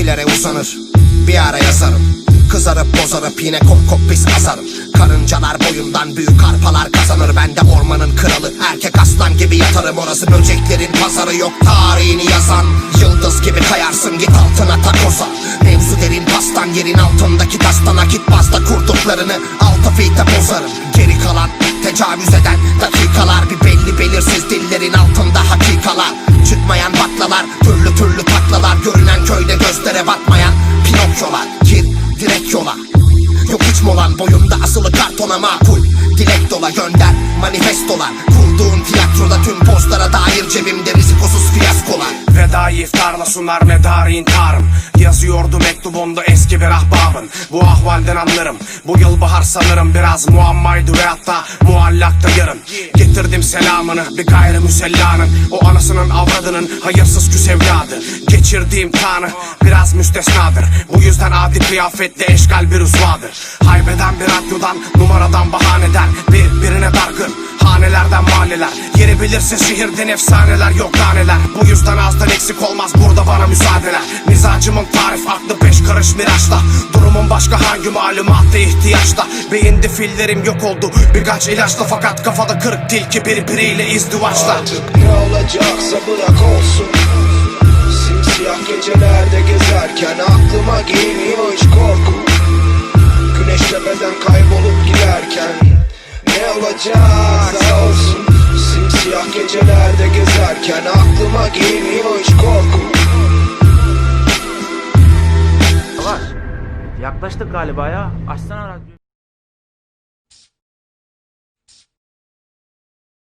Eskilere uzanır bir ara yazarım. Kızarıp bozarıp yine kop kop pis azarım Karıncalar boyundan büyük arpalar kazanır. Ben de ormanın kralı erkek aslan gibi yatarım. Orası böceklerin pazarı yok tarihini yazan. Yıldız gibi kayarsın git altına takoza Mevzu derin pastan yerin altındaki tastan Akit bazda kurduklarını altı fite bozarım. Geri kalan tecavüz eden dakikalar Bir belli belirsiz dillerin altında hakikalar. Çıkmayan baklalar türlü taklalar Görünen köyde gözlere batmayan Pinokyolar Gir direkt yola. Yok hiç molan boyunda asılı kartona makul. Dilek dola gönder manifestolar. Kurduğun tiyatroda tüm postlara dair cebimde rizikosuz fiyaskolar. Vedayı iftarla sunar medarı intiharım Yazıyordu mektubunda eski bir ahbabın Bu ahvalden anlarım. Bu yıl bahar sanırım biraz muammaydı ve hatta muallakta yarın Getirdim selamını bir gayrimüsellanın. O anasının avradının hayırsız küs evladı. Geçirdiğim tanı biraz müstesnadır. Bu yüzden adi kıyafetle eşgal bir uzvadır. Haybeden bir radyodan numaradan bahaneden Birbirine dargın Hanelerden mahalleler. Yeri bilirse şehirden efsaneler. Yok taneler Bu yüzden azdan eksik olmaz. Burada bana müsaadeler Mizacımın tarif aklı beş karış miraçta. Durumum başka hangi malumatta ihtiyaçta? Beyinde fillerim yok oldu. Birkaç ilaçla Fakat kafada kırık tilki birbiriyle izdivaçta. Artık ne olacaksa bırak olsun. Simsiyah gecelerde gezerken aklıma gezerken aklıma geliyor hiç korku. Yaklaştık galiba ya. Açsana radyoyu.